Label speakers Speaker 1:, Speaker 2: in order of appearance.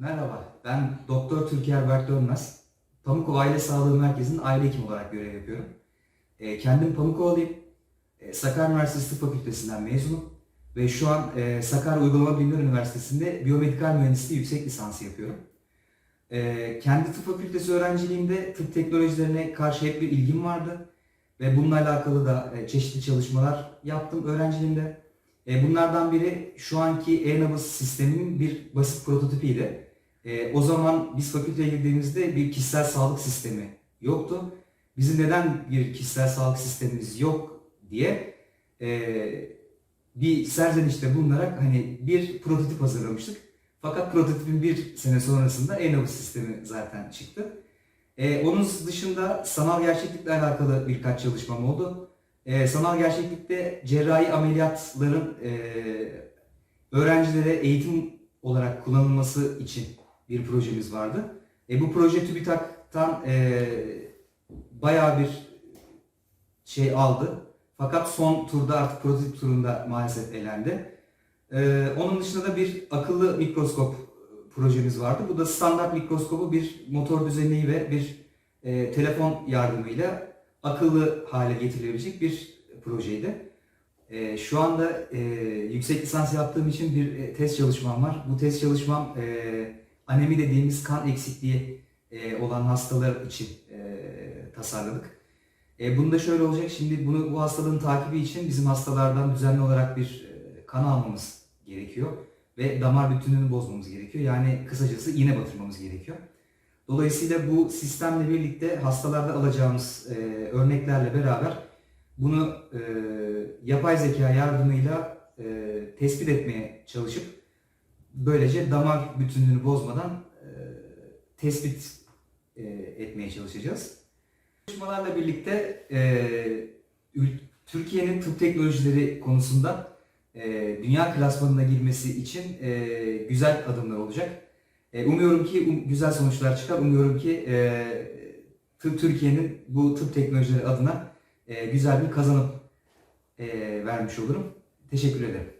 Speaker 1: Merhaba, ben Doktor Türker Berk Dönmez. Pamukova Aile Sağlığı Merkezi'nin aile hekimi olarak görev yapıyorum. E, kendim Pamukova'lıyım. E, Sakarya Üniversitesi Tıp Fakültesinden mezunum. Ve şu an e, Sakarya Uygulama Bilimler Üniversitesi'nde biyomedikal mühendisliği yüksek lisansı yapıyorum. E, kendi tıp fakültesi öğrenciliğimde tıp teknolojilerine karşı hep bir ilgim vardı. Ve bununla alakalı da e, çeşitli çalışmalar yaptım öğrenciliğimde. E, bunlardan biri şu anki e-nabız sisteminin bir basit prototipiydi. E, o zaman biz fakülteye girdiğimizde bir kişisel sağlık sistemi yoktu. Bizim neden bir kişisel sağlık sistemimiz yok diye e, bir serzenişte bulunarak hani bir prototip hazırlamıştık. Fakat prototipin bir sene sonrasında e-nabız sistemi zaten çıktı. E, onun dışında sanal gerçeklikle alakalı birkaç çalışmam oldu. E, sanal gerçeklikte cerrahi ameliyatların e, öğrencilere eğitim olarak kullanılması için bir projemiz vardı. E, bu proje TÜBİTAK'tan e, bayağı bir şey aldı. Fakat son turda artık prototip turunda maalesef elendi. E, onun dışında da bir akıllı mikroskop projemiz vardı. Bu da standart mikroskobu bir motor düzeni ve bir e, telefon yardımıyla akıllı hale getirilebilecek bir projeydi. E, şu anda e, yüksek lisans yaptığım için bir e, test çalışmam var. Bu test çalışmam e, anemi dediğimiz kan eksikliği e, olan hastalar için e, tasarladık. E, bunda şöyle olacak. Şimdi bunu bu hastalığın takibi için bizim hastalardan düzenli olarak bir e, kan almamız gerekiyor ve damar bütünlüğünü bozmamız gerekiyor. Yani kısacası iğne batırmamız gerekiyor. Dolayısıyla bu sistemle birlikte hastalarda alacağımız e, örneklerle beraber bunu e, yapay zeka yardımıyla e, tespit etmeye çalışıp böylece damar bütünlüğünü bozmadan e, tespit e, etmeye çalışacağız. Çalışmalarla birlikte e, Türkiye'nin tıp teknolojileri konusunda e, dünya klasmanına girmesi için e, güzel adımlar olacak. E, umuyorum ki um- güzel sonuçlar çıkar. Umuyorum ki e, Türkiye'nin bu tıp teknolojileri adına e, güzel bir kazanım e, vermiş olurum. Teşekkür ederim.